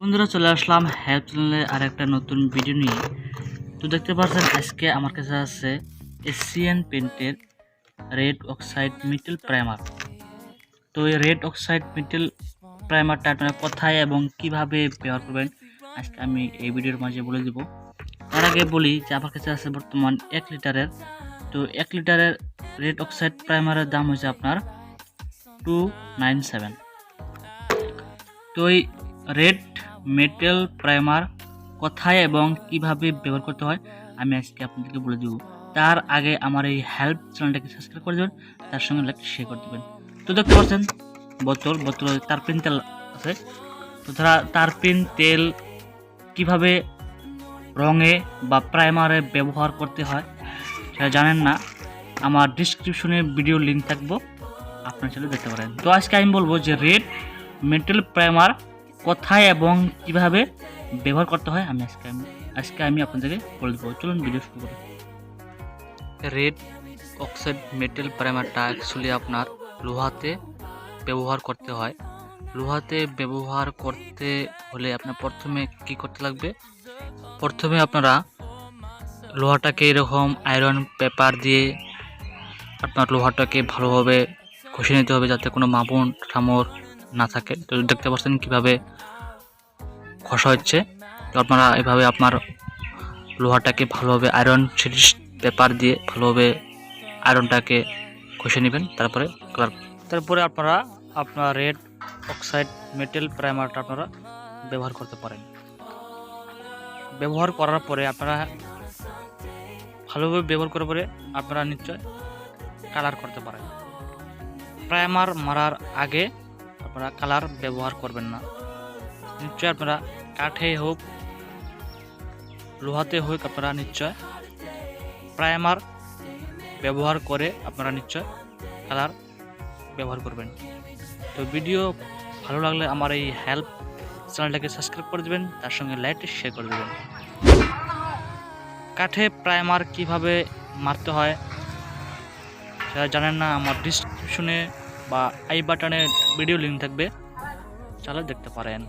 বন্ধুরা চলে আসলাম হেল্প চ্যানেলে আর একটা নতুন ভিডিও নিয়ে। তো দেখতে পাচ্ছেন আজকে আমার কাছে আছে এশিয়ান পেন্টের রেড অক্সাইড মিটেল প্রাইমার তো এই রেড অক্সাইড মিটেল প্রাইমারটা আপনারা কোথায় এবং কীভাবে ব্যবহার করবেন, আজকে আমি এই ভিডিওর মাঝে বলে দিব। তার আগে বলি যে আমার কাছে আছে বর্তমান এক লিটারের। তো এক লিটারের রেড অক্সাইড প্রাইমারের দাম হচ্ছে আপনার টু নাইন সেভেন তো এই রেড মেটেল প্রাইমার কোথায় এবং কীভাবে ব্যবহার করতে হয়, আমি আজকে আপনাদেরকে বলে দেবো। তার আগে আমার এই হেল্প চ্যানেলটাকে সাবস্ক্রাইব করে দেবেন, তার সঙ্গে লাইক শেয়ার করে দেবেন। তো দেখতে পাচ্ছেন, বোতল বোতল তারপিন তেল আছে। তো তারা তারপিন তেল কীভাবে রঙে বা প্রাইমারে ব্যবহার করতে হয়, সেটা জানেন না। আমার ডিসক্রিপশনে ভিডিও লিঙ্ক থাকব, আপনার চ্যানেল দেখতে পারেন। তো আজকে আমি বলব যে রেড মেটেল প্রাইমার কোথায় এবং কীভাবে ব্যবহার করতে হয়, আমি আজকে আমি আজকে আমি আপনাদেরকে বলে দেবো। চলুন ভিডিও শুরু করি। রেড অক্সাইড মেটেল প্রাইমারটা অ্যাকচুয়ালি আপনার লোহাতে ব্যবহার করতে হয়। লোহাতে ব্যবহার করতে হলে আপনার প্রথমে কি করতে লাগবে? প্রথমে আপনারা লোহাটাকে এরকম আয়রন পেপার দিয়ে আপনার লোহাটাকে ভালোভাবে ঘষে নিতে হবে যাতে কোনো মামুন ঠামর না থাকে। তো দেখতে পাচ্ছেন কীভাবে ঘষা হচ্ছে। তো আপনারা এভাবে আপনার লোহাটাকে ভালোভাবে আয়রন সিরিজ পেপার দিয়ে ভালোভাবে আয়রনটাকে ঘষে নেবেন, তারপরে কালার তারপরে আপনারা আপনার রেড অক্সাইড মেটেল প্রাইমারটা আপনারা ব্যবহার করতে পারেন। ব্যবহার করার পরে আপনারা ভালোভাবে ব্যবহার করার পরে আপনারা নিশ্চয় কালার করতে পারেন। প্রাইমার মারার আগে আপনারা কালার ব্যবহার করবেন না। নিশ্চয় আপনারা কাঠে হোক, লোহাতে হোক আপনারা নিশ্চয় প্রাইমার ব্যবহার করে আপনারা নিশ্চয় কালার ব্যবহার করবেন। তো ভিডিও ভালো লাগলে আমার এই হেল্প চ্যানেলটাকে সাবস্ক্রাইব করে দেবেন, তার সঙ্গে লাইক শেয়ার করে দেবেন। কাঠে প্রাইমার কীভাবে মারতে হয় যারা জানেন না, আমার ডিসক্রিপশনে বা আই বাটনে ভিডিও লিঙ্ক থাকবে। চালা দেখতে পারেন।